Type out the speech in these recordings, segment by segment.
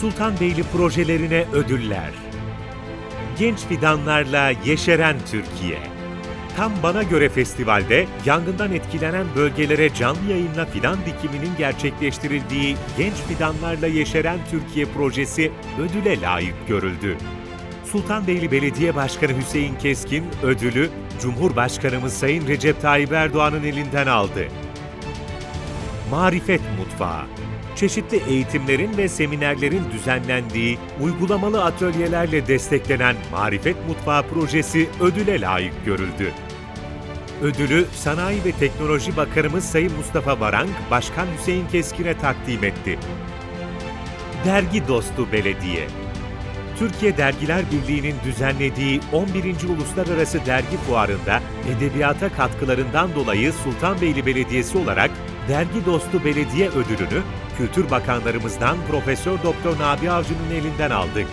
Sultanbeyli projelerine ödüller. Genç fidanlarla yeşeren Türkiye. Tam bana göre festivalde yangından etkilenen bölgelere canlı yayınla fidan dikiminin gerçekleştirildiği Genç Fidanlarla Yeşeren Türkiye projesi ödüle layık görüldü. Sultanbeyli Belediye Başkanı Hüseyin Keskin ödülü Cumhurbaşkanımız Sayın Recep Tayyip Erdoğan'ın elinden aldı. Marifet Mutfağı Çeşitli eğitimlerin ve seminerlerin düzenlendiği, uygulamalı atölyelerle desteklenen Marifet Mutfağı projesi ödüle layık görüldü. Ödülü Sanayi ve Teknoloji Bakanımız Sayın Mustafa Varank, Başkan Hüseyin Keskin'e takdim etti. Dergi Dostu Belediye Türkiye Dergiler Birliği'nin düzenlediği 11. Uluslararası Dergi Fuarı'nda edebiyata katkılarından dolayı Sultanbeyli Belediyesi olarak Dergi Dostu Belediye ödülünü Kültür Bakanlarımızdan Profesör Doktor Nabi Avcı'nın elinden aldık.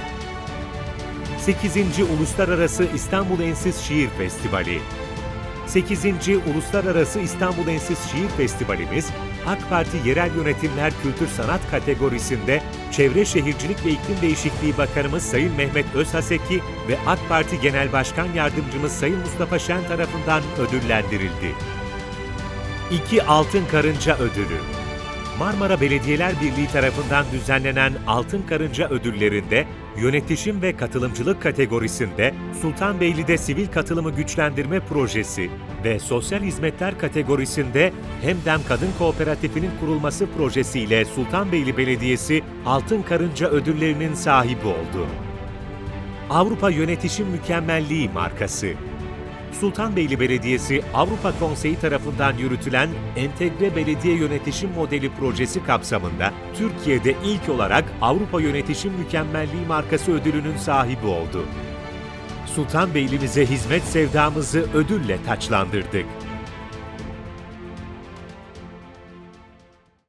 8. Uluslararası İstanbul Ensiz Şiir Festivali 8. Uluslararası İstanbul Ensiz Şiir Festivalimiz, AK Parti Yerel Yönetimler Kültür Sanat kategorisinde Çevre Şehircilik ve İklim Değişikliği Bakanımız Sayın Mehmet Özhaseki ve AK Parti Genel Başkan Yardımcımız Sayın Mustafa Şen tarafından ödüllendirildi. 2 Altın Karınca Ödülü Marmara Belediyeler Birliği tarafından düzenlenen Altın Karınca ödüllerinde yönetişim ve katılımcılık kategorisinde Sultanbeyli'de sivil katılımı güçlendirme projesi ve sosyal hizmetler kategorisinde Hemdem Kadın Kooperatifinin kurulması projesiyle Sultanbeyli Belediyesi Altın Karınca ödüllerinin sahibi oldu. Avrupa Yönetişim Mükemmelliği markası Sultanbeyli Belediyesi Avrupa Konseyi tarafından yürütülen Entegre Belediye Yönetişim Modeli projesi kapsamında Türkiye'de ilk olarak Avrupa Yönetişim Mükemmelliği markası ödülünün sahibi oldu. Sultanbeylimize hizmet sevdamızı ödülle taçlandırdık.